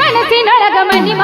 ಮನಸ್ಸಿನೊಳಗ ಮನಿ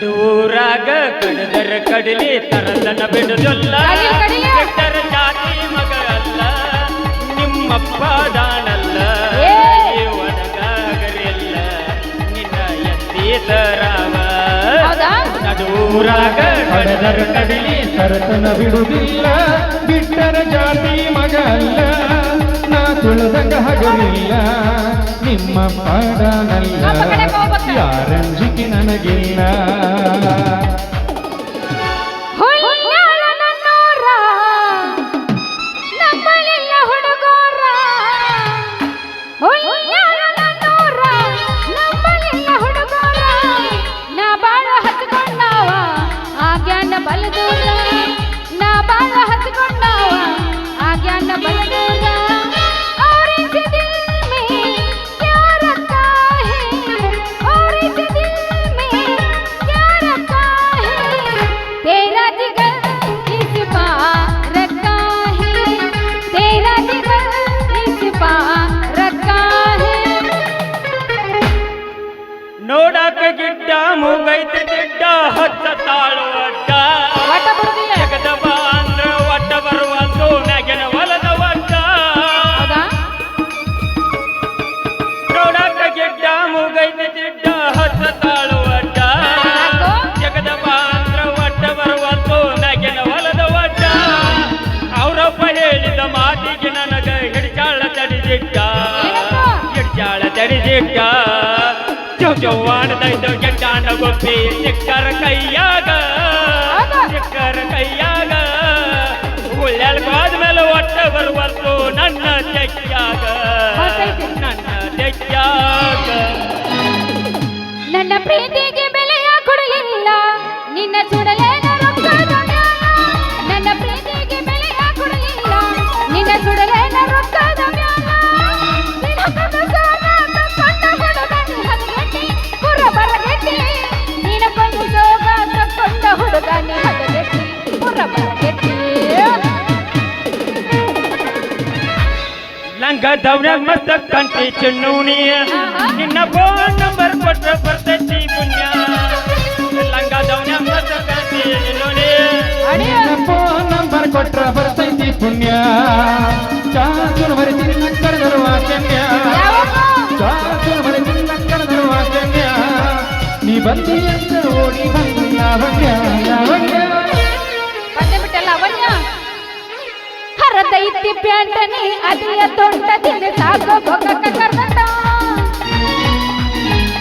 ನಡುವೂರಾಗ ಕಡದರ ಕಡಲಿ ತರದನ ಬಿಡದೊಲ್ಲ. ಕೆಟ್ಟರ ಜಾತಿ ಮಗ ಅಲ್ಲ ನಿಮ್ಮಪ್ಪ ದಾನಲ್ಲ ಏ. ಒಣಗಾಗರಿಲ್ಲ ನಿನ್ನ ಎತ್ತಿ ತರಾವ ಹೌದಾ? ನಡುವೂರಾಗ ಕಡದರ ಕಡಲಿ ತರತನ ಬಿಡುದಿಲ್ಲ ಬಿಟ್ಟರ ಜಾತಿ ಮಗ ಅಲ್ಲ ನಾ ತುಳಿದಂಗ ಹಗಲಿಲ್ಲ. ನಿಮ್ಮ ಪಾಡನಲ್ಲ. ಯಾರಂಜಿಕೆ ನನಗಿಲ್ಲ. ಹಿಡಿಚಾಳ ತಡಿದಿಟ್ಟ ಜೋ ಜವ್ವಾಣದೈದು ಗೆಡ್ಡಾಂಡ ಗೊಬ್ಬಿ ಸಿಕ್ಕರ ಕೈಯಾಗ? ಸಿಕ್ಕರ ಕೈಯಾಗ. ಉಳ್ಳೆಲ್ ಮೇಲೆ ಒಟ್ಟ ಬರುವಂತು ನನ್ನ ಗೊತ್ತೈತಿ. ನನ್ನ ತೆಕ್ಯಾಗ. ನನ್ನ ಪ್ರೀತಿಗೆ ಲಂಗ ಮತ್ತ ಕಂಟಿ ಆಹಾ. ನಿನ್ನ ಫೋನ್ ನಂಬರ್ ಕೊಟ್ರ ಬರ್ತೈತಿ ಪುಣ್ಯ. ಲಂಗ ಮತ್ತ ಕಂಟಿ ಚಿನ್ನೂನಿ ನಿನ್ನ ಫೋನ್ ನಂಬರ್ ಕೊಟ್ರ ಬರ್ತೈತಿ ಪುಣ್ಯ. ಚಾಚುರು ಬರಿತೀನಿ ನಕ್ಕಡ ಬರುವ ಕೆನ್ಯ? ಚಾಚುರು ಬರಿತೀನಿ ನಕ್ಕಡ ಬರುವ ಕೆನ್ಯ ನೀ ಬಂದಿ ಅಂತ ಓಡಿ ಬಂದಿಲ್ಲ ಯಾವನ್ಯ ಹರದೈತಿ ಪ್ಯಾಂಟನಿ ಅದಿಯ ತೊಂಟದಿಂದ ಸಾಕು ಬೊಕ್ಕ ಕರ್ದಂಡ.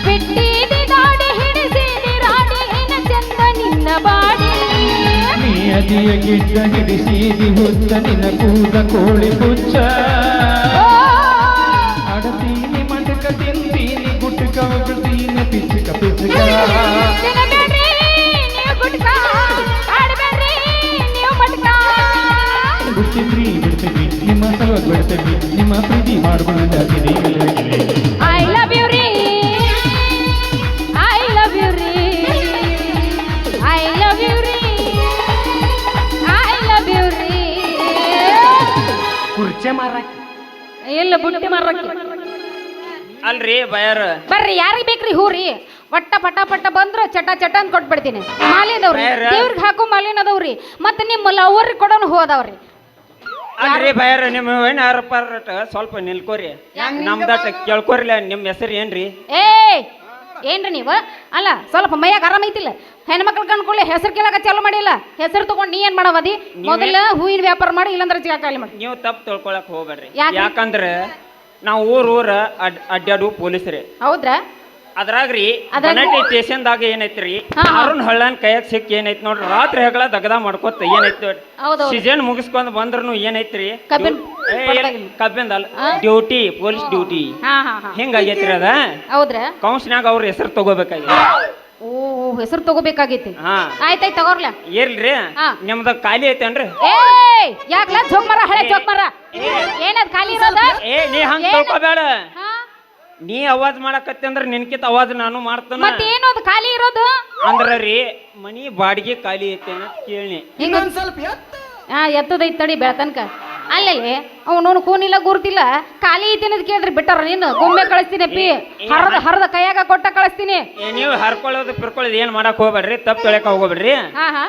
ಬಿಟ್ಟಿದಿ ದಾಡಿ ಹಿಡಿಸಿದಿ ರಾಡಿ ಏನ ಚಂದ ನಿನ್ನ ಬಾಡಿ. ನೀ ಅದಿಯ ಗಿಡ್ಡ ಹಿಡಿಸಿದಿ ಹುಚ್ಚ ನಿನ್ನ ಕೂದ ಕೋಳಿ ಪುಚ್ಚ ಅಡತೀನಿ ಮಂಡಕ ತಿಂತೀನಿ ಗುಟ್ಟಕ ಬಿಡ್ತೀನಿ ಪಿಚ್ಚಕ ಪಿಚ್ಚಕ. ಬಿಡ್ತೀವಿ ನಿಮ್ಮ ಪ್ರೀತಿ ಮಾಡ್ಕೊಳ್ಳೋದಾಗಿದೆ ಐ ಲವ್ ಯು ರೀ ಐ ಲವ್ ಯು ರೀ ಐ ಲವ್ ಯು ರೀ ಐ ಲವ್ ಯು ರೀ ಕುರ್ಚೆ ಮಾರಕ್ಕೆ. ಎಲ್ಲ ಬುಟ್ಟಿ ಮಾರಕ್ಕೆ. ಅಲ್ರಿ ಬಯರ್ ಬರ್ರಿ ಯಾರಿಗೆ ಬೇಕ್ರಿ ಹೂ ರೀ? ಒಟ್ಟ ಪಟ ಪಟ ಬಂದ್ರ ಚಟ ಚಟ ಅಂತ ಕೊಟ್ಬಿಡ್ತೀನಿ ಮಾಲಿನವ್ರಿ? ದೇವ್ರಿಗೆ ಹಾಕೋ ಮಾಲಿನದವ್ರಿ ಮತ್ತೆ ನಿಮ್ಮ ಲವರ್ ಕೊಡೋನು ಹೂ ಅದಾವ್ರಿ. ಅಲ್ರಿ ಬಯರ್ ನಿಮ್ಮ ಏನಾರ ಪರಟ ಸ್ವಲ್ಪ ನಿಲ್ಕೋರಿ. ನಮ್ದಟ ಕೇಳ್ಕೋರಿಲ್ಲ ನಿಮ್ಮ ಹೆಸರು ಏನ್ರಿ? ಏ ಏನ್ರಿ ನೀವು? ಅಲ್ಲ ಸ್ವಲ್ಪ ಮೈಯಾಗ ಆರಾಮ ಐತಿಲ್ಲ. ಹೆಣ್ಮಕ್ಳು ಕಣ್ಕೊಳ್ಳಿ ಹೆಸರು ಕೇಳಕ ಚಾಲು ಮಾಡಿಲ್ಲ. ಹೆಸರು ತಗೊಂಡು ನೀ ಏನ್ ಮಾಡವದಿ? ಮೊದಲ ಹೂವಿನ ವ್ಯಾಪಾರ ಮಾಡಿ ಇಲ್ಲಂದ್ರೆ ಜಾಗ ಖಾಲಿ ಮಾಡಿ. ನೀವು ತಪ್ಪು ತಿಳ್ಕೊಳಕ್ ಹೋಗ್ಬೇಡ್ರಿ. ಯಾಕಂದ್ರೆ ನಾವು ಊರ್ ಊರ ಅಡ್ ಅಡ್ಡಾಡು ಪೊಲೀಸ್ರಿ. ಹೌದ್ರಾ? ಅದ್ರಾಗ್ರಿ ಅದ್ರಾಗ- ಬನಟಿ ಸ್ಟೇಷನ್ದಾಗ ಏನೈತ್ರಿ ರೀ. ಅರುಣ್ ಹಳ್ಳನ್ ಕೈಯಾಗ ಸಿಕ್ಕಿ ಏನೈತಿ ನೋಡ್ರಿ ರಾತ್ರಿ ಹೆಗಳ ದಗದ ಮಾಡ್ಕೋತ ಏನೈತಿ ಸೀಸನ್ ಮುಗಿಸ್ಕೊಂಡ್ ಬಂದ್ರು ಏನೈತ್ರಿ. ಕಬ್ಬಿಂದ ಅಲ್ಲ ಡ್ಯೂಟಿ ಪೊಲೀಸ್ ಡ್ಯೂಟಿ. ಹಿಂಗಾಗೈತ್ರಿ ಅದ? ಹೌದ್ರ? ಅವ್ರ ಹೆಸರು ತಗೋಬೇಕಾಗಿ ಓ ಹೆಸರು ತಗೋಬೇಕಾಗೈತಿ. ಹಾ. ಆಯ್ತಾಯ್ತು ತಗೋರ್ಲ? ಏರ್ಲ್ರಿ. ನಿಮ್ದ ಖಾಲಿ ಐತೇನ್ರಿ? ಅನ್ರಿ ಯಾಕ್ಲ ಜೋಕ್ ಮರ ಹಳೆ ಜೋಕ್ ಮರ? ಏನದ್ ಖಾಲಿ ಇರೋದ? ಏ ನೀ ಹಂಗ ಏನ್? ನೀ ಅವಾಜ್ ಮಾಡಕತ್ತಿ ಅಂದ್ರೆ ನಿನ್ಕಿತ ಅವಾಜ್ ನಾನು ಮಾಡ್ತಾನ. ಅದು ಖಾಲಿ ಇರೋದು? ಅಂದ್ರ ರೀ ಮನಿ ಬಾಡಿಗೆ ಖಾಲಿ ಐತೆ ಅಂತ ಕೇಳಿ ಸ್ವಲ್ಪ ಹಾ ಎತ್ತದೈತ್ ತಡಿ ಬೆಳತನಕ. ಅಲ್ಲೇ ಅವನು ಕೂನಿಲ್ಲ ಗುರ್ತಿಲ್ಲ ಖಾಲಿ ಐತಿ ಅನ್ನೋದು ಕೇಳಿದ್ರೆ ಬಿಟ್ಟಾರ ನೀನು. ಗೊಂಬೆ ಕಳಿಸ್ತೀನಿ ಅಪ್ಪಿ. ಏ, ಹರದ ಹರದ ಕೈಯಾಗ ಕೊಟ್ಟ ಕಳಿಸ್ತೀನಿ. ಏ ನೀವು ಹರ್ಕೊಳ್ಳೋದು ಪಿರ್ಕೊಳ್ಳೋದು ಏನ್ ಮಾಡಕ್ ಹೋಗ್ಬೇಡ್ರಿ? ತಪ್ಪು ತೊಳಕ ಹೋಗ್ಬೇಡ್ರಿ? ಹಾ ಹಾ.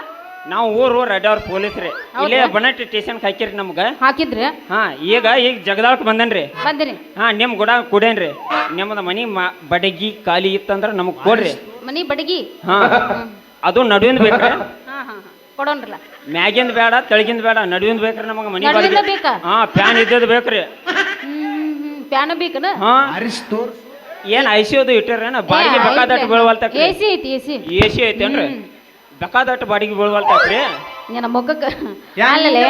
ನಾವು ಊರ್ ಊರ್ ಅಡ್ಡವ್ರ ಪೊಲೀಸ್ರಿ. ಇಲ್ಲೇ ಬನಟ್ ಸ್ಟೇಷನ್ ಹಾಕಿರಿ ನಮ್ಗ. ಹಾಕಿದ್ರಿ? ಹಾ ಈಗ ಈಗ ಜಗದಾಳಕ್ ಬಂದನ್ರಿ. ಬಂದ್ರಿ. ಹಾ ನಿಮ್ ಗುಡ ಕುಡೇನ್ರಿ. ನಿಮ್ಮದ ಮನಿ ಮಾ- ಬಡಗಿ ಖಾಲಿ ಇತ್ತಂದ್ರ ನಮಗ್ ಕೊಡ್ರಿ. ಮನಿ ಬಡಗಿ? ಹಾ ಅದು ನಡುವಿಂದ ಬೇಕ್ರಿ. ಹಾ ಹಾ ಹಾ. ಕೊಡೋನ್ರಲ್ಲ ಮ್ಯಾಗಿಂದ ಬೇಡ ತೆಳಗಿಂದ ಬೇಡ ನಡುವಿಂದ ಬೇಕ್ರಿ ನಮಗ ಮನಿ ನಡುವಿಂದ ಬಾಡಿಗೆ. ಬೇಕಾ? ಹಾ ಪ್ಯಾನ್ ಇದ್ದದ್ ಬೇಕ್ರಿ. ಪ್ಯಾನ ಬೇಕನ? ಹಾ. ಏನ್ ಐಸಿಯೋದು ಇಟ್ಟಿರೇನ? ಬಾಡಿಗೆ ಬೇಕಾದಟ್ಟು ಬೀಳ್ವಲ್ತಕ್ರಿ ಎ ಸಿ ಐತಿ ಎ ಸಿ. ಎ ಸಿ ಐತೇನ್ರಿ? ಬೇಕಾದಟ್ಟು ಬಾಡಿಗೆ ಬೀಳ್ವಲ್ತಕ್ರಿ ನಿನ್ನ ಮೊಗ್ಗಕ್ಕೆ ಅಲ್ಲಲೆ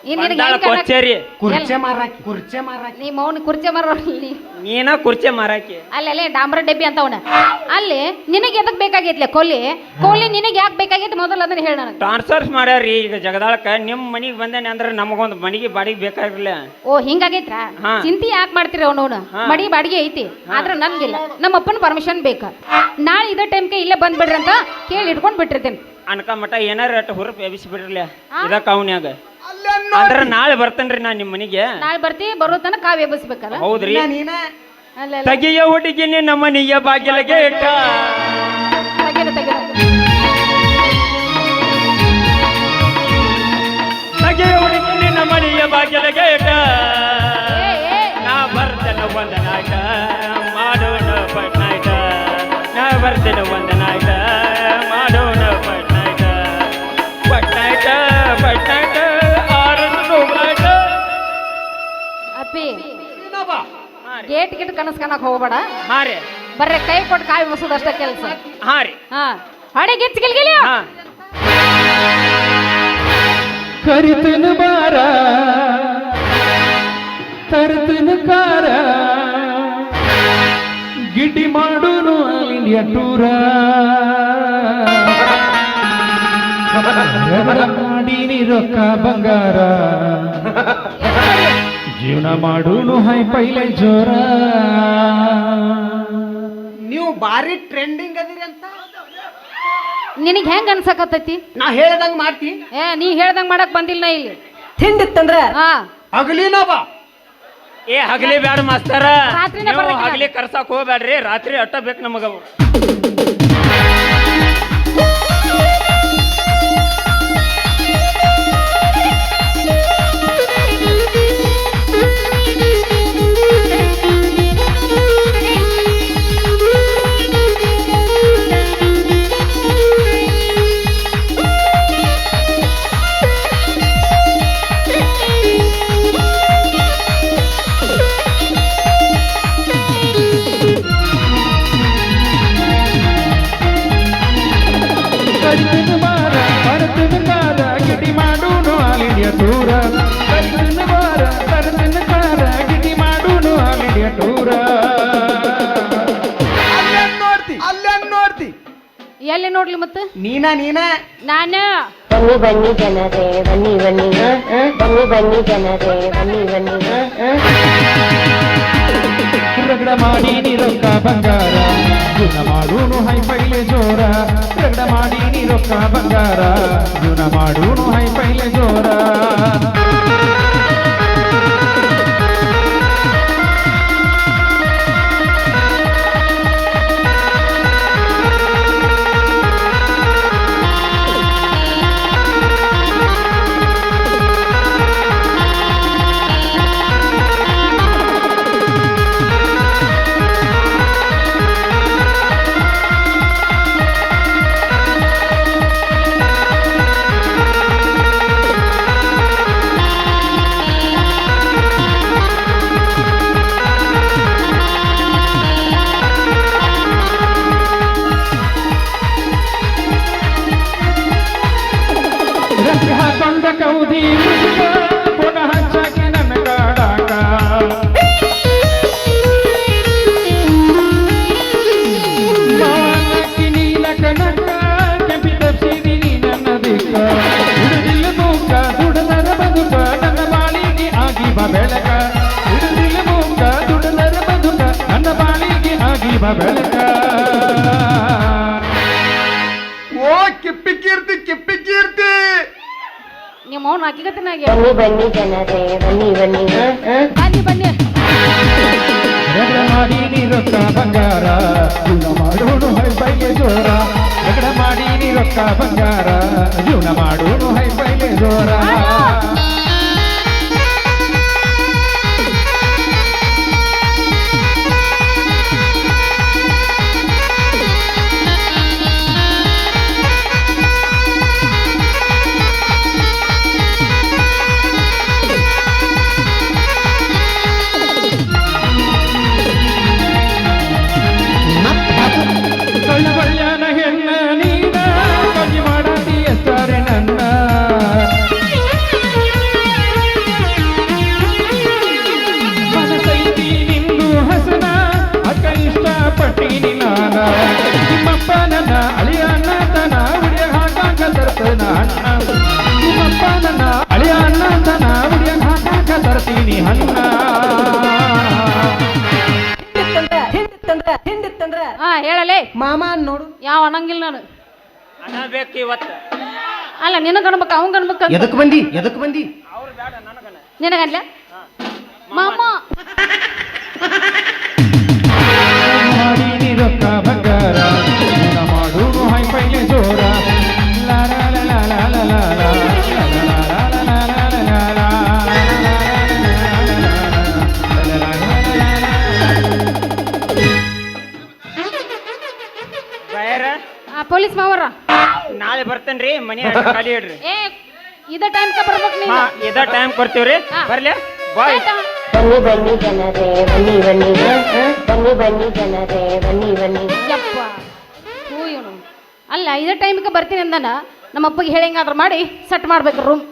ಈ ನಿನಗೆ ಬಂದಾಳ ಹೆಂಗ್ ಕಾಣಕ್- ಕೊಚ್ಚೇರಿ. ಕುರ್ಚೆ ಮಾರಾಕಿ ಕುರ್ಚೆ ಮಾರಾಕಿ. ನೀ ಮೌನ ಕುರ್ಚೆ ಮರ ನೀನ ಕುರ್ಚೆ ಮಾರಾಕಿ. ಅಲ್ಲೇ ಡಾಂಬರ ಡಬ್ಬಿ ಅಂತವನ ಅಲ್ಲಿ ನಿನಗೆ ಎದಕ್ ಬೇಕಾಗೈತ್ಲೆ ಕೊಲ್ಲಿ ಕೊಲ್ಲಿ ನಿನಗೆ ಯಾಕೆ ಬೇಕಾಗೈತಿ? ಮೊದಲು ಅದನ್ನ ಹೇಳ ನನಗೆ. ಟ್ರಾನ್ಸ್ಫರ್ಸ್ ಮಾಡ್ಯಾರಿ ಈಗ ಜಗದಾಳಕ ನಿಮ್ ಮನಿಗ್ ಬಂದೇನೆ ಅಂದ್ರೆ ನಮಗೊಂದು ಮನಿಗೆ ಬಾಡಿಗೆ ಬೇಕಾಗಿರ್ಲಿಲ್ಲ ಓ ಹಿಂಗಾಗೈತ್ರ? ಹಾ. ಚಿಂತಿ ಯಾಕೆ ಮಾಡ್ತೀರಿ ಅವನವನು ಹಾ. ಮಡಿ ಬಾಡಿಗೆ ಐತಿ ಆದ್ರೆ ನನ್ಗಿಲ್ಲ. ನಮ್ಮ ಅಪ್ಪನ ಪರ್ಮಿಷನ್ ಬೇಕಾ. ನಾಳೆ ಇದೇ ಟೈಮ್ಗೆ ಇಲ್ಲೇ ಬಂದ್ಬಿಡ್ರಿ ಅಂತ ಕೇಳಿ ಇಟ್ಕೊಂಡ್ ಬಿಟ್ಟಿರ್ತೇನೆ ಅನ್ಕ ಮಠ ಏನಾರ ಅಟ್ ಹುರುಪ್ ಇದಕ್ಕ ಅವನ್ಯಾಗ. ಅಂದ್ರ ನಾಳೆ ಬರ್ತೇನ್ರಿ ನಾ ನಿಮ್ಮ ಮನೆಗೆ. ನಾಳೆ ಬರ್ತಿ ಬರೋ ತನಕ ಕಾವ್ ಎಬ್ಬಿಸ್ಬೇಕಲ್ಲ? ಹೌದ್ರಿ. ಅಲ್ಲ ಅಲ್ಲ. ತಗಿಯ ಹುಡುಗಿ ನಮ್ಮ ಮನೆಯ ಬಾಗಿಲಗೆ ಇಟ್ಟ. ತೆಗೀರಿ, ತೆಗೀರಿ. ತಗಿಯ ಹುಡುಗಿ ನಿನ್ನ ಮನೆಯ ಬಾಗಿಲಗೆ ಇಟ್ಟ. ಏ, ಏ, ನಾ ಬರ್ತೇನೆ ಒಂದ ನಾಟ ಮಾಡೋಣ ನಾ ಬರ್ತೇನೆ ಒಂದ ಗೇಟ್ ಗಿಟ್ ಕನಸ್ ಕಾಣಕ್ ಹೋಗ್ಬೇಡ. ಹಾ ರೀ. ಬರ್ರೆ ಕೈ ಕೊಟ್ಟು ಕಾಯಿ ಮುಸೋದು ಅಷ್ಟೇ ಕೆಲಸ. ಹಾ ರೀ. ಹಾ. ಹೊಡೆ ಗಿಚ್ಚ ಗಿಲ್ಗಿಲಿ? ಹಾ. ಕರಿತನ ಬಾರ ತರ್ತನ ಕಾರ ಗಿಡ್ಡಿ ಮಾಡೋನು ಆಲ್ ಇಂಡಿಯಾ ಟೂರ ಮಾಡೀನಿ ರೊಕ್ಕ ಬಂಗಾರ. ಜೀವನ ಮಾಡೋನು ಹೈ ಪೈಲೆ ಜೋರ. ನೀವು ಭಾರಿ ಟ್ರೆಂಡಿಂಗ್ ಅದಿರಿ ಅಂತ. ನಿನಗೆ ಹೆಂಗ್ ಅನ್ಸಕತ್ತೈತಿ? ನಾ ಹೇಳ್ದಂಗ್ ಮಾಡ್ತಿ. ಏ ನೀ ಹೇಳ್ದಂಗ್ ಮಾಡಕ್ ಬಂದಿಲ್ಲ ನಾ ಇಲ್ಲಿ. ತಿಂಡಿತ್ತಂದ್ರ ಹಾ. ಹಗಲಿನ ಬಾ. ಏ ಹಗಲಿ ಬ್ಯಾಡ ಮಾಸ್ತರ. ರಾತ್ರಿನೇ ನೀವು ಬರ್ಬೇಕಿಲ್ಲ. ಹಗಲಿ ಕರ್ಸಕ್ ಹೋಗ್ಬೇಡ್ರಿ. ರಾತ್ರಿ ಅಟ್ಟ ಬೇಕು ನಮಗ ಕರಿತನ ಬಾರ ತರ್ತನ ಕಾರ ಗಿಟಿ ಮಾಡೋನು ಆಲ್ ದೂರ ಟೂರ ಕರಿತನ ಬಾರ ತರ್ತನ ಕಾರ ಗಿಟಿ ಮಾಡೋನು ಆಲ್ ದೂರ ಟೂರ ಅಲ್ಲೇನ್ ನೋಡ್ತಿ? ಅಲ್ಲೇನ್ ನೋಡ್ತಿ? ಎಲ್ಲಿ ನೋಡ್ಲಿ ಮತ್ತೆ? ನೀನಾ ನೀನಾ? ನಾನು. ಬನ್ನಿ ಬನ್ನಿ ಜನರೇ ಬನ್ನಿ ಬನ್ನಿ. ಬನ್ನಿ ಬನ್ನಿ ಜನರೇ ಬನ್ನಿ ಬನ್ನಿ. ಮಾಡಿ ರೊಕ್ಕ ಬಂಗಾರ. ಗುಣ ಮಾಡೂನು ಹೈ ಪೈಲೆ ಜೋರ. ರಗಡ ಮಾಡಿ ರೊಕ್ಕ ಬಂಗಾರ. ಗುಣ ಮಾಡೂನು ಹೈ ಪೈಲೆ ಜೋರ. ಕೇಳಕತ್ನಾಗ ಬನ್ನಿ ಬನ್ನಿ ಜನರೇ ಬನ್ನಿ ಬನ್ನಿ. ಬನ್ನಿ ಬನ್ನಿ. ಮಾಡಿ ನೀರೊಕ್ಕ ಬಂಗಾರ. ಜೀವನ ಮಾಡೋಣ ಹೈ ಜೋರಾ. ಜೋರ ಮಾಡಿ ಬಂಗಾರ. ಜೀವನ ಹೈ ಜೋರ ಇಷ್ಟಪಟ್ಟೀನಿ ನಾನ. ನಿಮ್ಮಪ್ಪ ನನ್ನ ಅಳಿಯ ಅಣ್ಣತನ ಉಡಿಯ ಹಾಕಾಕ ತರ್ತನ ಅಣ್ಣ ನಿಮ್ಮಪ್ಪ ನನ್ನ ಅಳಿಯ ಅಣ್ಣತನ ಉಡಿಯ ಹಾಕಾಕ ತರ್ತೀನಿ ಅಣ್ಣ ಹಿಂಡಿತ್ತಂದ್ರ ಹಾ ಹೇಳಲೇ. ಮಾಮ ನೋಡು. ಯಾವ ಅನ್ನಂಗಿಲ್ಲ ನಾನು. ಬೇಕು ಇವತ್ತು. ಅಲ್ಲ ನಿನಗ ಅನ್ಬೇಕು ಅವಂಗ ಅನ್ಬೇಕು ಎದಕ್ ಬಂದಿ ಎದಕ್ ಬಂದಿ? ನಿನಗನ್ಲ? ಮಾಮ. ಬಯರ? ಆ ಪೊಲೀಸ್ ಮಾವರ? ನಾಳೆ ಬರ್ತೇನ್ರಿ ಮನಿ ಖಾಲಿ ಇಡ್ರಿ. ಏ ಇದ ಟೈಮ್ಗೆ ಬರ್ಬೇಕು ನೀನು? ಹಾ ಇದ ಟೈಮ್ ಕೊಡ್ತೀವ್ರಿ. ಹಾ. ಬರ್ಲಿ. ಬಾಯ್. ಆಯ್ತಾ? ಬನ್ನಿ ಬನ್ನಿ ಜನರೇ ಬನ್ನಿ ಬನ್ನಿ. ಬನ್ನಿ ಬನ್ನಿ ಜನರೇ ಬನ್ನಿ ಬನ್ನಿ. ಯಪ್ಪ. ಹೂ ಇವನು. ಅಲ್ಲ ಇದೇ ಟೈಮಿಗೆ ಬರ್ತೀನಿ ಅಂದಾನ? ನಮ್ಮ ಅಪ್ಪಗೆ ಹೇಳಂಗಾದ್ರೆ ಮಾಡಿ ಸೆಟ್ ಮಾಡ್ಬೇಕು ರೂಮ್